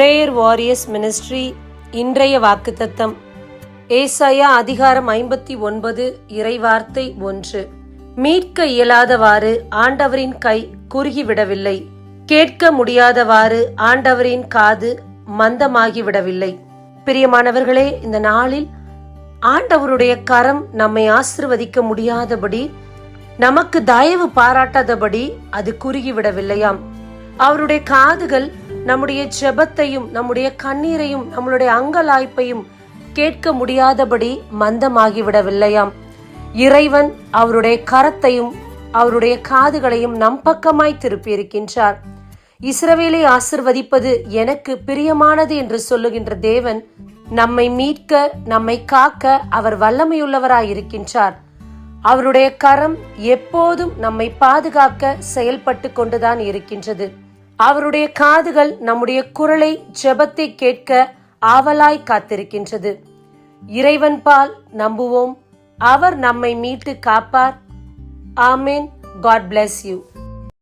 Prayer warriors ministry இன்றைய வாக்குத்தத்தம். ஏசாயா அதிகாரம் ஐம்பத்தி ஒன்பது இறைவார்த்தை ஒன்று. மீட்க இயலாதவாறு ஆண்டவரின் கை குறுகிவிடவில்லை. கேட்க முடியாதவாறு ஆண்டவரின் காது மந்தமாகிவிடவில்லை. பிரியமானவர்களே இந்த நாளில் ஆண்டவருடைய கரம் நம்மை ஆசிர்வதிக்க முடியாதபடி நமக்கு தயவு பாராட்டாதபடி அது குறுகிவிடவில்லையாம். அவருடைய காதுகள் நம்முடைய ஜெபத்தையும் நம்முடைய கண்ணீரையும் நம்மளுடைய அங்கலாய்ப்பையும் கேட்க முடியாதபடி மந்தமாகிவிடவில்லையாம். இறைவன் அவருடைய கரத்தையும் அவருடைய காதுகளையும் நம் பக்கமாய் திருப்பியிருக்கின்றார். இஸ்ரவேலை ஆசிர்வதிப்பது எனக்கு பிரியமானது என்று சொல்லுகின்ற தேவன் நம்மை மீட்க நம்மை காக்க அவர் வல்லமையுள்ளவராய் இருக்கின்றார் அவருடைய கரம் எப்போதும் நம்மை பாதுகாக்க செயல்பட்டு கொண்டுதான் இருக்கின்றது. அவருடைய காதுகள் நம்முடைய குரலை ஜெபத்தை கேட்க ஆவலாய் காத்திருக்கின்றது. இறைவன் பால் நம்புவோம். அவர் நம்மை மீட்டு காப்பார். ஆமேன். God bless you